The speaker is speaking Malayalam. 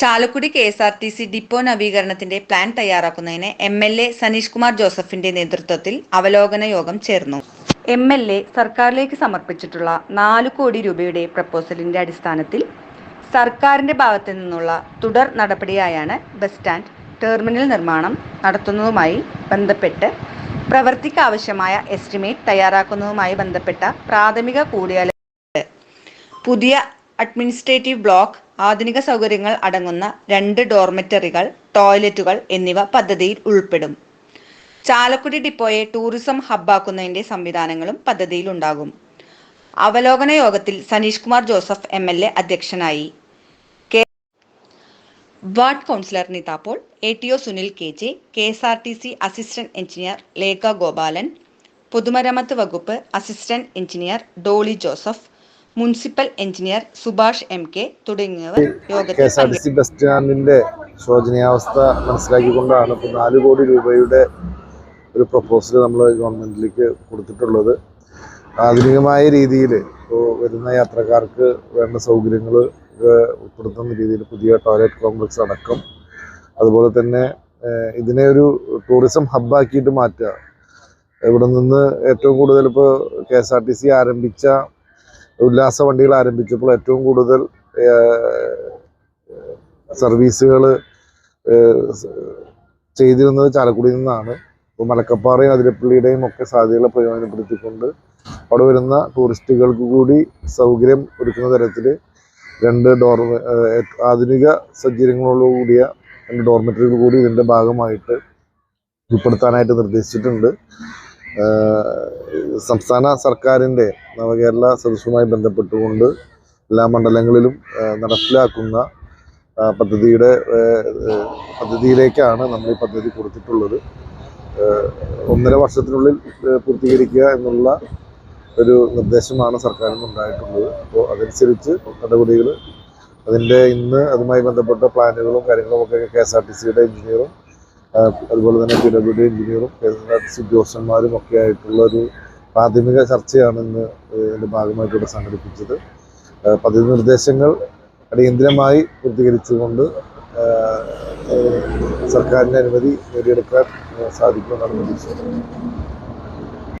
Chalakudy K S R T C depot നവീകരണത്തിന്റെ plan തയ്യാറാക്കുന്നതിന് M L A Saneesh Kumar ജോസഫിന്റെ നേതൃത്വത്തിൽ അവലോകന യോഗം ചേർന്നു. എം എൽ എ സർക്കാരിലേക്ക് സമർപ്പിച്ചിട്ടുള്ള നാല് കോടി രൂപയുടെ പ്രപ്പോസലിന്റെ അടിസ്ഥാനത്തിൽ സർക്കാരിന്റെ ഭാഗത്തു നിന്നുള്ള തുടർ നടപടിയായാണ് ബസ് സ്റ്റാൻഡ് ടെർമിനൽ നിർമ്മാണം നടത്തുന്നതുമായി ബന്ധപ്പെട്ട് പ്രവർത്തിക്കാവശ്യമായ എസ്റ്റിമേറ്റ് തയ്യാറാക്കുന്നതുമായി ബന്ധപ്പെട്ട പ്രാഥമിക കൂടിയാലോചന. പുതിയ അഡ്മിനിസ്ട്രേറ്റീവ് ബ്ലോക്ക് ആധുനിക സൗകര്യങ്ങൾ അടങ്ങുന്ന രണ്ട് ഡോർമെറ്ററികൾ ടോയ്ലറ്റുകൾ എന്നിവ പദ്ധതിയിൽ ഉൾപ്പെടും. ചാലക്കുടി ഡിപ്പോയെ ടൂറിസം ഹബ്ബാക്കുന്നതിന്റെ സംവിധാനങ്ങളും പദ്ധതിയിൽ ഉണ്ടാകും. അവലോകന യോഗത്തിൽ Saneesh Kumar Joseph M L A അധ്യക്ഷനായി. Ward councillor Nitha Paul A. T. O. Sunil K. J K. S. R. T. C assistant engineer Lekha Gopalan പൊതുമരാമത്ത് വകുപ്പ് assistant engineer Dolly Joseph municipal engineer Subhash M K തുടങ്ങിയവർ K S R T C bus സ്റ്റാൻഡിന്റെ ശോചനീയാവസ്ഥ മനസ്സിലാക്കിക്കൊണ്ടാണ് ഇപ്പോൾ നാല് കോടി രൂപയുടെ ഒരു പ്രപ്പോസൽ നമ്മൾ ഗവൺമെന്റിലേക്ക് കൊടുത്തിട്ടുള്ളത്. ആധുനികമായ രീതിയിൽ ഇപ്പോൾ വരുന്ന യാത്രക്കാർക്ക് വേണ്ട സൗകര്യങ്ങൾ ഉൾപ്പെടുത്തുന്ന രീതിയിൽ പുതിയ ടോയ്ലറ്റ് കോംപ്ലക്സ് അടക്കം. അതുപോലെ തന്നെ ഇതിനെ ഒരു ടൂറിസം ഹബ്ബാക്കിയിട്ട് മാറ്റുക ഇവിടെ നിന്ന് ഏറ്റവും കൂടുതൽ ഇപ്പോൾ K S R T C ആരംഭിച്ച ഉല്ലാസ വണ്ടികൾ ആരംഭിച്ചപ്പോൾ ഏറ്റവും കൂടുതൽ സർവീസുകൾ ചെയ്തിരുന്നത് ചാലക്കുടിയിൽ നിന്നാണ്. ഇപ്പോൾ മലക്കപ്പാറയും അതിരപ്പള്ളിയുടെയും ഒക്കെ സാധ്യതകളെ പ്രയോജനപ്പെടുത്തിക്കൊണ്ട് അവിടെ വരുന്ന ടൂറിസ്റ്റുകൾക്ക് കൂടി സൗകര്യം ഒരുക്കുന്ന തരത്തിൽ രണ്ട് ഡോർ ആധുനിക സജ്ജീകരണങ്ങളോടുകൂടിയ രണ്ട് ഡോർമെറ്ററികൾ കൂടി ഇതിന്റെ ഭാഗമായിട്ട് ഉൾപ്പെടുത്താനായിട്ട് നിർദ്ദേശിച്ചിട്ടുണ്ട്. സംസ്ഥാന സർക്കാരിന്റെ നവകേരള സദസ്സുമായി ബന്ധപ്പെട്ടുകൊണ്ട് എല്ലാ മണ്ഡലങ്ങളിലും നടപ്പിലാക്കുന്ന പദ്ധതിയുടെ പദ്ധതിയിലേക്കാണ് നമ്മൾ ഈ പദ്ധതി കൊടുത്തിട്ടുള്ളത്. ഒന്നര വർഷത്തിനുള്ളിൽ പൂർത്തീകരിക്കുക എന്നുള്ള ഒരു നിർദ്ദേശമാണ് സർക്കാരിൽ നിന്നുണ്ടായിട്ടുള്ളത് അപ്പോൾ അതനുസരിച്ച് നടപടികൾ അതിന്റെ ഇന്ന് അതുമായി ബന്ധപ്പെട്ട പ്ലാനുകളും കാര്യങ്ങളും ഒക്കെ കെ എസ് ആർ ടി സിയുടെ എഞ്ചിനീയറും അതുപോലെ തന്നെ P W D എഞ്ചിനീയറും K S R T C ഉദ്യോഗസ്ഥന്മാരും ഒക്കെ ആയിട്ടുള്ള ഒരു പ്രാഥമിക ചർച്ചയാണ് ഇന്ന് ഇതിന്റെ ഭാഗമായിട്ട് ഇവിടെ സംഘടിപ്പിച്ചത്. പതിവ് നിർദ്ദേശങ്ങൾ അടിയന്തിരമായി പൂർത്തീകരിച്ചുകൊണ്ട് സർക്കാരിന്റെ അനുമതി നേടിയെടുക്കാൻ സാധിക്കുമെന്നാണ് പ്രതീക്ഷിക്കുന്നത്.